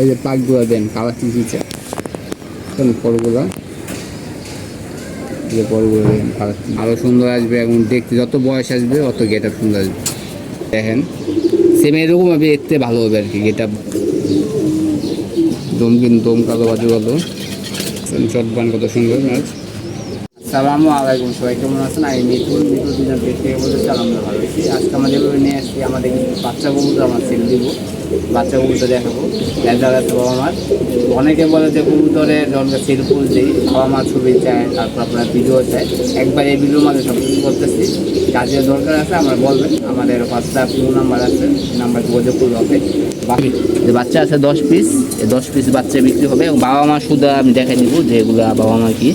এই যে পাকগুলো দেন কালার চিচিছে পরগুলো। এই যে পরগুলো দেন কালার আরও সুন্দর আসবে এবং দেখতে, যত বয়স আসবে, অত গেট আপ সুন্দর আসবে। দেখেন সেম এরকম হবে, দেখতে ভালো হবে আর কি গেট দম কিন্তু দম কালো, বাজু কালো। চটবান কত সুন্দর নাচ সালামু আলাইকুম, সবাই কেমন আছেন? আমি মিতুল মিতুল দিনের পেট থেকে বলতেছি আমরা ভালো আছি। আজকে যেভাবে নিয়ে আসছি, আমাদের বাচ্চা কবুতর আমার সেল দিব। বাচ্চা কবুতর দেখাবো জায়গায় তো বাবা মার। অনেকে বলে যে কবুতরের জনকে সেল ফুল দিই, বাবা মা ছবি চায়, তারপর আপনার ভিডিও চায়। একবার এই ভিডিওর মাঝে সব কিছু করতেছি। কাজের দরকার আছে আমরা বলবেন। আমাদের হোয়াটসঅ্যাপ ফোন নাম্বার আছে নাম্বার যোগাযোগ করলে হবে। বাকি যে বাচ্চা আছে দশ পিস দশ পিস বাচ্চা বিক্রি হবে এবং বাবা মা শুধু আমি দেখাই যে এগুলো বাবা মা কি।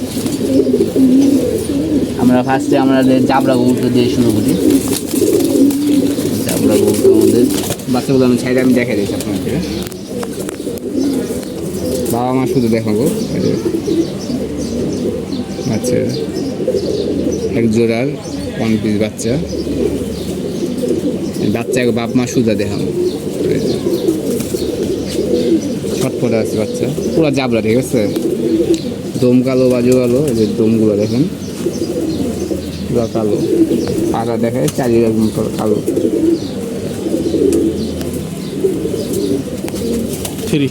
আমরা ফার্স্টে আমাদের জাবরা কবুতর দিয়ে শুরু করি। জাবরা কবুতর আমাদের বাচ্চাগুলো আমি ছাইলে আমি দেখাই দিয়েছি আপনাদের বাবা মা শুধু দেখাবো যে। এক জোড়ার ওয়ান পিস বাচ্চা। এই বাচ্চাকে বাপ মা দেখাবো। এই ছটফটে আছে বাচ্চা। পুরো জাবরা, ঠিক আছে? দম কালো, বাজু কালো, এই যে দমগুলো দেখেন। পুরো কালো। পাকা দেখে চারিদিকে একদম পুরো কালো। থ্রি।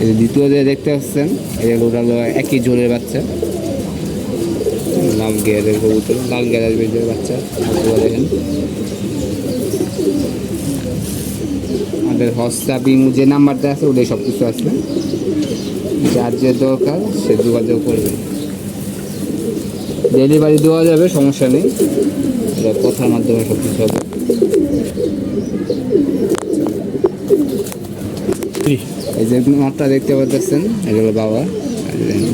এই যে দ্বিতীয় যে দেখতে পাচ্ছেন ওটা একই জোরের বাচ্চা। লাল গেয়ারের কবুতর লাল গেয়ারের বেজের বাচ্চা। দেখেন। আমাদের হোয়াটসঅ্যাপ ইমো যে নাম্বারটা আছে ওটাই সব কিছু আছে। যার যে দরকার সে যোগাযোগ করবে। ডেলিভারি দেওয়া যাবে, সমস্যা নেই। এটা কথার মাধ্যমে সব কিছু হবে। এই যে মাঠটা দেখতে পাচ্ছেন এগুলো বাবা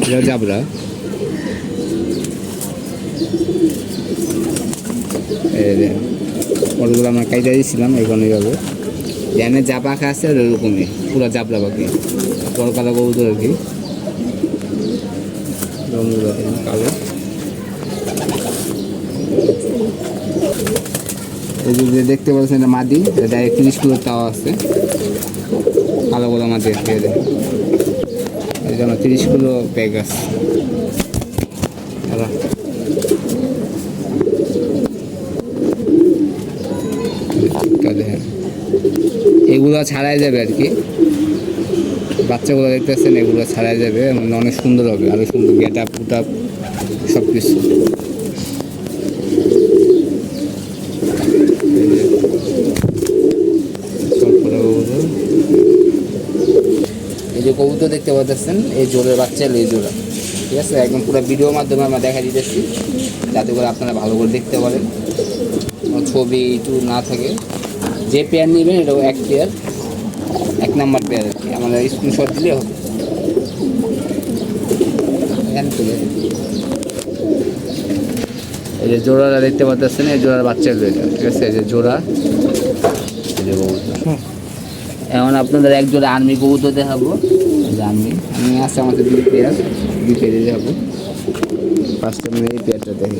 এটা জাবরা। আমরা কাইটা দিয়েছিলাম এখানে এইভাবে। এখানে যা পাখা আছে আর ওরকমই পুরো জাবরা পাখি। কলকাতা কবুতর আর কি। রঙগুলো কালো। এই যে দেখতে পাচ্ছেন এটা মাদি, এটা ডাইরেক্ট তিরিশ কিলো তাও আছে। কালো গোলা মাছ খেয়ে দেয় এই জন্য তিরিশ কিলো ব্যাগ আছে। এগুলো ছাড়াই যাবে আর কি। বাচ্চাগুলো দেখতেছেন, এগুলো ছাড়াই যাবে। এবং অনেক সুন্দর হবে আরও সুন্দর গেট আপ উট আপ সব কিছু এই যে সব করা কবুতর। এই যে কবুতর দেখতে পাচ্ছেন এই জোরের বাচ্চা হলো এই জোড়া ঠিক আছে, একদম পুরো ভিডিওর মাধ্যমে আমরা দেখা দিতেছি, যাতে করে আপনারা ভালো করে দেখতে পারেন। ছবি একটু না থাকে। যে পেয়ার নেবেন, এটাও এক পেয়ার এক নাম্বার পেয়ার আর কি। আমাদের স্ক্রিনশট দিলে হবে। এই যে জোড়াটা দেখতে পাচ্ছেন এই জোড়ার বাচ্চা এটা ঠিক আছে, এই যে জোড়া, এই যে এখন আপনাদের এক জোড়া আর্মি কবুতর দেখাবো। আর্মি। আমি আছে আমাদের দুই পেয়ার দুই পেয়ারে দেখাবো ফার্স্ট আমি এই পেয়ারটা দেখি।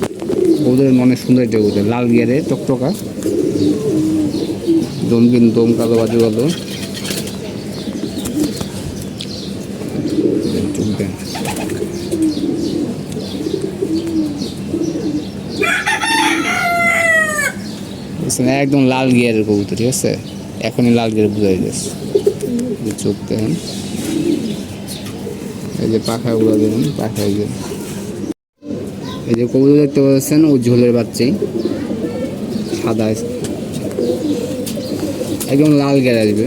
কবুতরের অনেক সুন্দর একটা লাল গিয়ারে, টকটকা। দম কিন্তু দম, কালো বাজু, কালো? একদম লাল গিয়ারের কবুতর, ঠিক আছে? এখনই লাল গিয়ার বোঝা যাচ্ছে চোখ দেখেন। এই যে পাখাগুলো দেখুন, পাখা এই যে। এই যে কবুতর দেখতে পাচ্ছেন ও ঝোলের বাচ্চাই সাদা একদম লাল গিয়ার আসবে।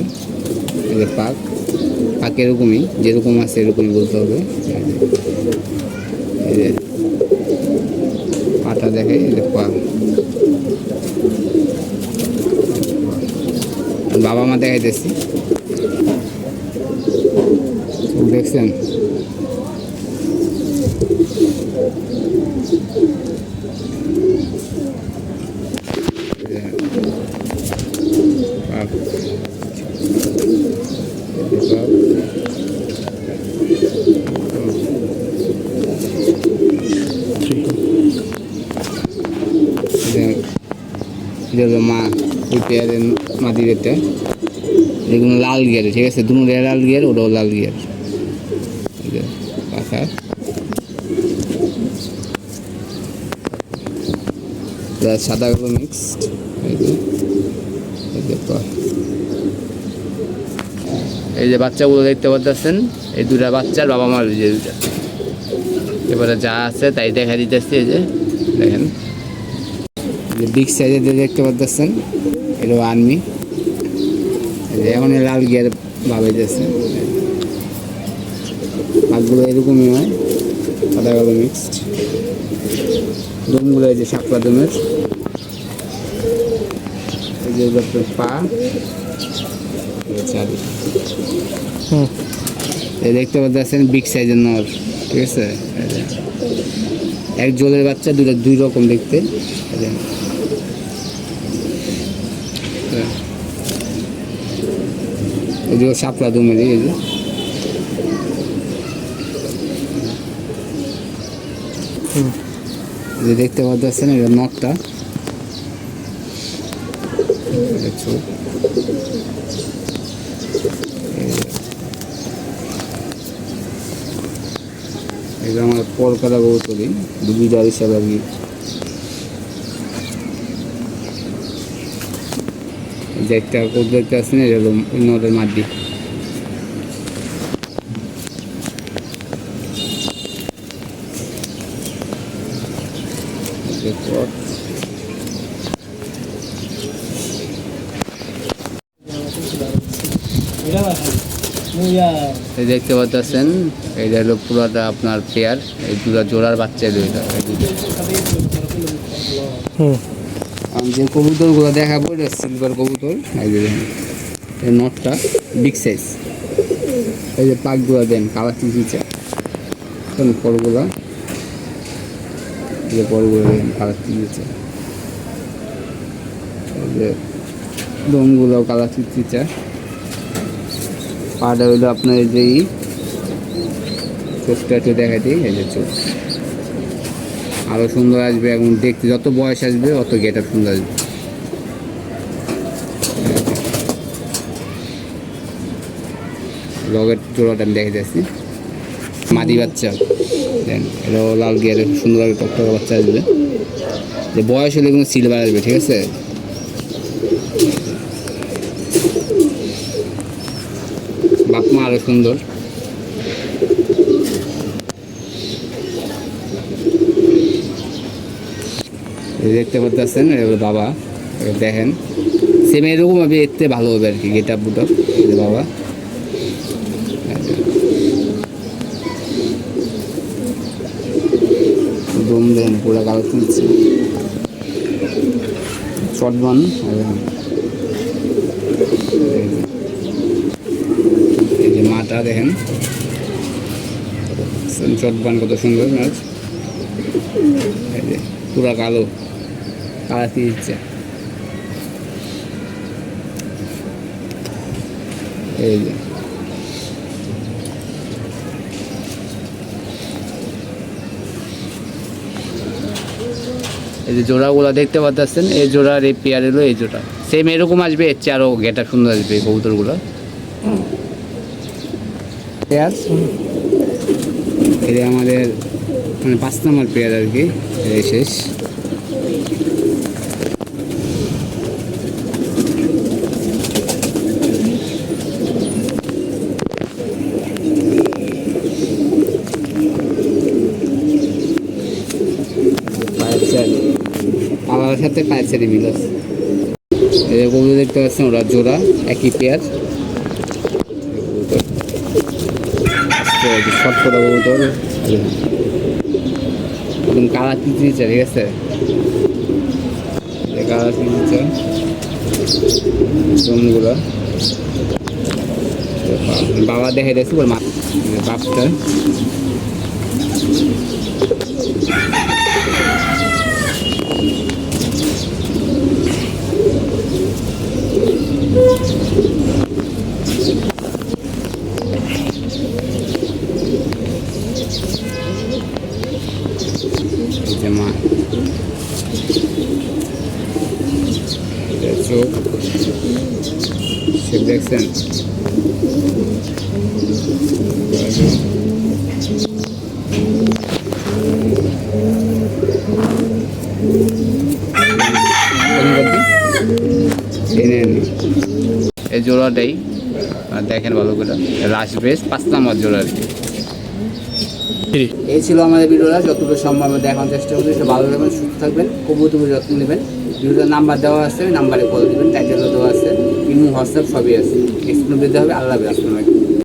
এই যে পাক। পাক এরকমই, যেরকম আছে এরকমই বলতে হবে। এই পাটা দেখে, এই যে পা বাবা মা দেখাইতেছি। চোখ দেখছেন এই যে পেয়ারের মাদির এটা এগুলো লাল গিয়ার, ঠিক আছে? দুটো লাল গিয়ার, ওটাও লাল গিয়ার। সাদা মিক্সড এই যে বাচ্চাগুলো দেখতে পাচ্ছেন এই দুটা বাচ্চার বাবা মার যে দুটা। এবারে যা আছে তাই দেখা দিতেছে, এই যে, দেখেন। বিগ সাইজের দেখতে পাচ্ছেন এটা আর্মি। এখন লাল গিয়ার ভাবাইতেছে। পাকগুলো এরকমই হয় সাদা কালো মিক্সড দমগুলো এই যে শাপলা দমের এই যে আপনার পা চারি। হুম। এই দেখতে পাচ্ছেন বিগ সাইজের নর ঠিক আছে? এক জলের বাচ্চা দুটো দুই রকম দেখতে এই যে। হ্যাঁ। এই যে শাপলা দমের এই যে। যে দেখতে পাচ্ছেন এটা নটটা এটা আমার কলকাতা কবুতরি দুবিদার হিসাবে আর কি। একটা কোদ দেখতে আসছেন এটা হলো নটের মাটি দেখতে পাচ্ছেন, এইটা হলো পুরোটা আপনার পেয়ার এই দুটা জোড়ার বাচ্চা দুইটা। হুম আমি যে কবুতরগুলো দেখাবো, এটা সিলভার কবুতর। এই নটটা বিগ সাইজ এই যে পাকগুলো দেন কালার চিচিচা পরগুলা। এই যে পরগুলো দেন কালার চিচিচা এই যে দমগুলো কালার চিচিচা পাটা হইল আপনার এই যে চোখটা একটু দেখাই দিই, এই যে চোখ। আরও সুন্দর আসবে এবং দেখতে যত বয়স আসবে, অত গেট আপ সুন্দর আসবে। লগের জোড়াটা আমি দেখে যাচ্ছি মাদি বাচ্চা। দেন, এটাও লাল গিয়ারে সুন্দর টকটকা বাচ্চা আসবে। যে বয়স হলে কিন্তু সিলভার আসবে, ঠিক আছে? বাপ মা আরও সুন্দর। দেখতে পাচ্ছেন বাবা। দেখেন সেম এরকম হবে এতে ভালো হবে আর কি গেট আপ বাবা। পুরো এই যে- মাটা, দেখেন। চটবান কত সুন্দর পুরা কালো। দিচ্ছে। এই যে। জোড়াগুলো দেখতে পাচ্ছেন, এই জোড়ার এই পেয়ার এলো এই জোড়া। সেম এরকম আসবে, এর চেয়ে আরও গেটা সুন্দর আসবে কবুতরগুলো। পেয়ার? এটা আমাদের মানে পাঁচ নাম্বার পেয়ার আর কি শেষ পায়ের চারি পালার সাথে পায়ের চারি মিল আছে। দেখতে পাচ্ছেন, ওরা জোড়া, একই জমগুলো বাবা দেখে দিয়েছে, ওর মা বাপটা এই যে মা এটা চোখ সে দেখছেন এই জোড়াটাই দেখেন ভালো করে রাশ বেশ পাঁচ নাম্বার জোড়া আর কি। এই ছিল আমাদের ভিডিওটা। যতটুকু সম্ভব আমরা দেখানোর চেষ্টা করছি ভালো থাকবেন, সুস্থ থাকবেন। কবুতরের যত্ন নেবেন। ভিডিওটার নাম্বার দেওয়া আছে নাম্বারে কল দেবেন। টাইটেলও দেওয়া আছে। ইমো হোয়াটসঅ্যাপ সবই আছে। এক্সপ্লেন দিতে হবে। আল্লাহ আসসালামাইকুম